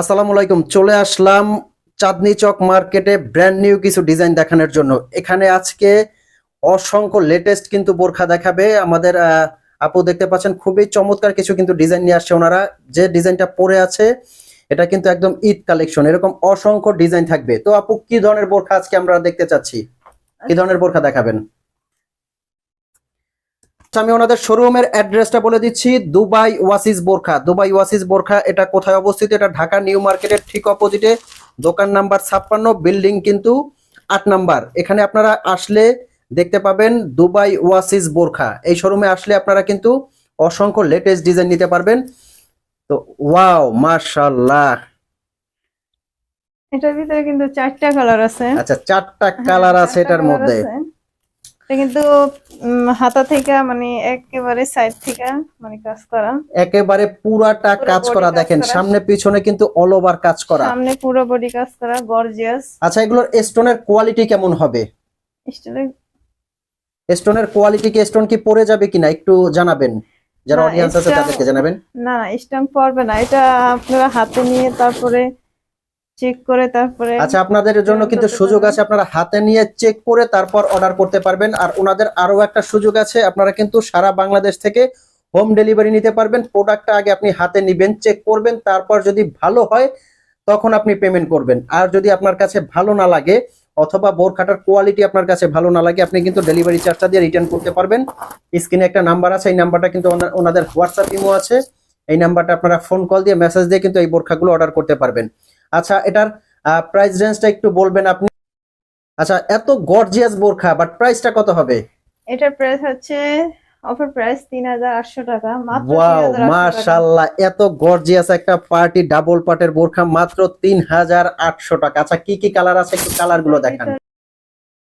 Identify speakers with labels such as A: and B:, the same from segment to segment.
A: আসসালামু আলাইকুম। চলে আসলাম চাঁদনি চক মার্কেটে ব্র্যান্ড নিউ কিছু ডিজাইন দেখানোর জন্য। এখানে আজকে অসংখ্য লেটেস্ট কিন্তু বোরখা দেখাবে। আমাদের আপু দেখতে পাচ্ছেন, খুবই চমৎকার কিছু কিন্তু ডিজাইন নিয়ে আসছে ওনারা। যে ডিজাইনটা পরে আছে, এটা কিন্তু একদম ঈদ কালেকশন এরকম অসংখ্য ডিজাইন থাকবে। তো আপু, কি ধরনের বোরখা আজকে আমরা দেখতে চাচ্ছি? কি ধরনের বোরখা দেখাবেন? আমি ওনাদের শোরুমের অ্যাড্রেসটা বলে দিচ্ছি দুবাই ওয়াসিস বোরখা। দুবাই ওয়াসিস বোরখা এটা কোথায় অবস্থিত? এটা ঢাকা নিউ মার্কেটের ঠিক অপোজিটে দোকান নাম্বার ছাপ্পান্ন বিল্ডিং কিন্তু আট নাম্বার। এখানে আপনারা আসলে দেখতে পাবেন দুবাই ওয়াসিস বোরখা। এই শোরুমে আসলে আপনারা কিন্তু অসংখ্য লেটেস্ট ডিজাইন নিতে পারবেন। তো ওয়াও মাশাআল্লাহ।
B: এটার ভিতরে কিন্তু চারটা কালার আছে।
A: আচ্ছা চারটা
B: হ্যাঁ,
A: কালার আছে এটার মধ্যে।
B: কিন্তু হাতা থেকে মানে একেবারে সাইড থেকে মানে কাজ করা।
A: একেবারে পুরাটা কাজ করা দেখেন সামনে পিছনে কিন্তু অল ওভার কাজ করা।
B: সামনে পুরো বডি কাজ করা গর্জিয়াস
A: আচ্ছা এগুলোর স্টোনের কোয়ালিটি কেমন হবে?
B: স্টিলের
A: স্টোনের কোয়ালিটি কি স্টোন কি পড়ে যাবে কিনা একটু জানাবেন। যারা অডিয়েন্স আছে তাদেরকে জানাবেন।
B: না না স্ট্যাম্প পড়বে না। এটা আপনারা হাতে নিয়ে তারপরে চেক করে তারপরে
A: আচ্ছা আপনাদের জন্য কিন্তু সুযোগ আছে আপনারা হাতে নিয়ে চেক করে তারপর অর্ডার করতে পারবেন। আর ওনাদের আরও একটা সুযোগ আছে আপনারা কিন্তু সারা বাংলাদেশ থেকে হোম ডেলিভারি নিতে পারবেন। প্রোডাক্টটা আগে আপনি হাতে নিবেন চেক করবেন তারপর যদি ভালো হয় তখন আপনি পেমেন্ট করবেন। আর যদি আপনার কাছে ভালো না লাগে অথবা বোরখাটার কোয়ালিটি আপনার কাছে ভালো না লাগে আপনি কিন্তু ডেলিভারি চার্জটা দিয়ে রিটার্ন করতে পারবেন। স্ক্রিনে একটা নাম্বার আছে এই নাম্বারটা কিন্তু ওনাদের হোয়াটসঅ্যাপ ইমো আছে। এই নাম্বারটা আপনারা ফোন কল দিয়ে মেসেজ দিয়ে কিন্তু এই বোরখাগুলো অর্ডার করতে পারবেন। আচ্ছা এটার প্রাইস রেঞ্জটা একটু বলবেন আপনি। আচ্ছা এত গর্জিয়াস বোরখা বাট প্রাইসটা কত হবে?
B: এটার প্রাইস হচ্ছে অফার প্রাইস তিন হাজার আটশো টাকা মাত্র
A: ওয়াও
B: 3,800।
A: মাশাআল্লাহ এত গর্জিয়াস একটা পার্টি ডাবল পাটের বোরখা মাত্র তিন হাজার আটশো টাকা। আচ্ছা কি কি কালার আছে? একটু কালারগুলো দেখান।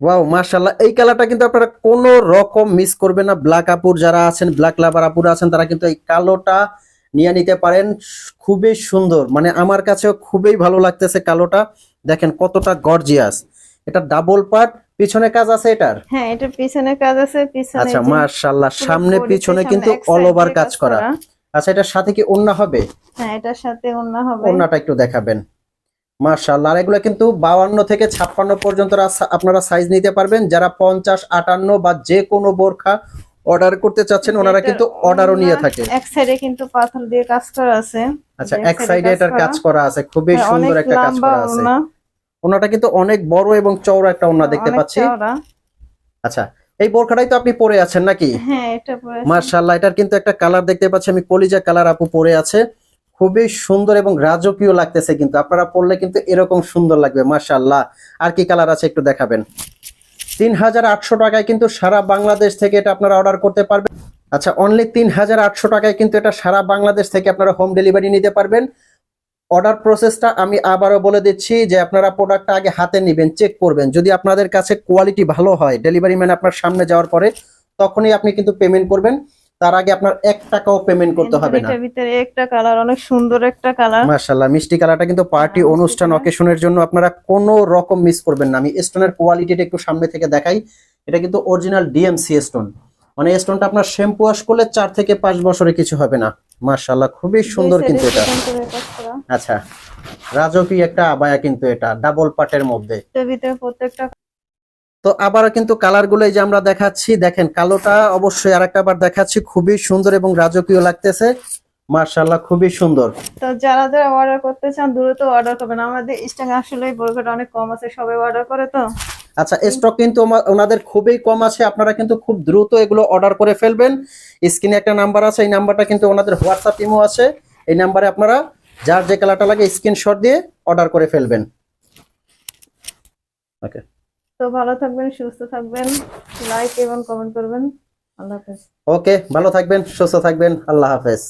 A: ওয়াও মাশাআল্লাহ এই কালারটা কিন্তু আপনারা কোনো রকম মিস করবেন না। ব্ল্যাক আপুর যারা আছেন ব্ল্যাক লাভার আপুরা আছেন তারা কিন্তু এই কালোটা নিয়ে নিতে পারেন। খুবই সুন্দর। মানে আমার কাছেও খুবই ভালো লাগতেছে কালোটা। দেখেন কতটা গর্জিয়াস। এটা ডাবল পার্ট। পিছনে কাজ আছে এটার?
B: হ্যাঁ এটার পিছনে কাজ আছে পিছনে
A: আচ্ছা মাশাআল্লাহ সামনে পিছনে কিন্তু অল ওভার কাজ করা। আচ্ছা এটার সাথে কি ওন্না হবে?
B: হ্যাঁ এটার সাথে অন্য হবে।
A: ওন্নাটা একটু দেখাবেন। মাশাআল্লাহ আর এগুলো কিন্তু বাউান্ন থেকে ছাপ্পান্ন পর্যন্ত আপনারা সাইজ নিতে পারবেন। যারা পঞ্চাশ আটান্ন বা যে কোনো বোরখা অর্ডার করতে চাচ্ছেন ওনারা কিন্তু অর্ডারও নিয়ে থাকে
B: এক সাইডে কিন্তু পাথর দিয়ে কাজ করা আছে।
A: আচ্ছা এক সাইডে এটার কাজ করা আছে খুবই
B: হ্যাঁ,
A: সুন্দর একটা কাজ করা আছে। ওনাটা কিন্তু অনেক বড় এবং চওড়া একটা ওন্না দেখতে পাচ্ছি। আচ্ছা এই বোরখাটাই তো আপনি পরে আছেন নাকি?
B: হ্যাঁ এটা পরে আছে।
A: মার্শাল্লাহ এটার কিন্তু একটা কালার দেখতে পাচ্ছি আমি কলিজা কালার আপু পরে আছে। খুবই সুন্দর এবং রাজকীয় লাগতেছে কিন্তু আপনারা পরলে কিন্তু এরকম সুন্দর লাগবে মার্শাল্লাহ আর কি কালার আছে একটু দেখাবেন? তিন হাজার আটশো টাকায় কিন্তু সারা বাংলাদেশ থেকে এটা আপনারা অর্ডার করতে পারবেন। আচ্ছা অনলি তিন হাজার আটশো টাকায় কিন্তু এটা সারা বাংলাদেশ থেকে আপনারা হোম ডেলিভারি নিতে পারবেন। অর্ডার প্রসেসটা আমি আবারও বলে দিচ্ছি যে আপনারা প্রোডাক্টটা আগে হাতে নেবেন চেক করবেন। যদি আপনাদের কাছে কোয়ালিটি ভালো হয় ডেলিভারি ম্যান আপনার সামনে যাওয়ার পরে, তখনই আপনি কিন্তু পেমেন্ট করবেন। তার আগে আপনার এক টাকাও পেমেন্ট করতে হবে না।
B: ভিতরে একটা কালার অনেক সুন্দর একটা কালার
A: মাশাল্লাহ মিষ্টি কালারটা কিন্তু পার্টি
B: হ্যাঁ,
A: অনুষ্ঠান অকেশনের জন্য আপনারা কোনো রকম মিস করবেন না। আমি স্টোনের কোয়ালিটিটা একটু সামনে থেকে দেখাই। এটা কিন্তু অরিজিনাল ডিএমসি স্টোন মানে স্টোনটা আপনার শ্যাম্পু ওয়াশ করলে চার থেকে পাঁচ বছরে কিছু হবে না। মাশাল্লাহ খুবই সুন্দর কিন্তু এটা। আচ্ছা রাজকীয় একটা আবায়া কিন্তু এটা ডাবল পাটের মধ্যে।
B: ভিতরে প্রত্যেকটা
A: তো আবারও কিন্তু কালারগুলো এই যে আমরা দেখাচ্ছি দেখেন কালোটা অবশ্যই আরেকটা বার দেখাচ্ছি খুবই সুন্দর এবং রাজকীয় লাগতেছে। মার্শাল্লাহ খুবই সুন্দর।
B: তো যারা যারা অর্ডার করতে চান দ্রুত অর্ডার করবেন। আমাদের স্টক আসলে অনেক কম আছে সবাই অর্ডার করে তো।
A: আচ্ছা স্টক কিন্তু ওনাদের খুবই কম আছে আপনারা কিন্তু খুব দ্রুত এগুলো অর্ডার করে ফেলবেন। স্ক্রিনে একটা নাম্বার আছে এই নাম্বারটা কিন্তু ওনাদের হোয়াটসঅ্যাপ ইমো আছে। এই নাম্বারে আপনারা যার যে কালারটা লাগে স্ক্রিনশট দিয়ে অর্ডার করে ফেলবেন। ওকে
B: তো ভালো থাকবেন, সুস্থ থাকবেন লাইক এবং কমেন্ট করবেন। আল্লাহ হাফেজ।
A: ওকে ভালো থাকবেন, সুস্থ থাকবেন, আল্লাহ হাফেজ।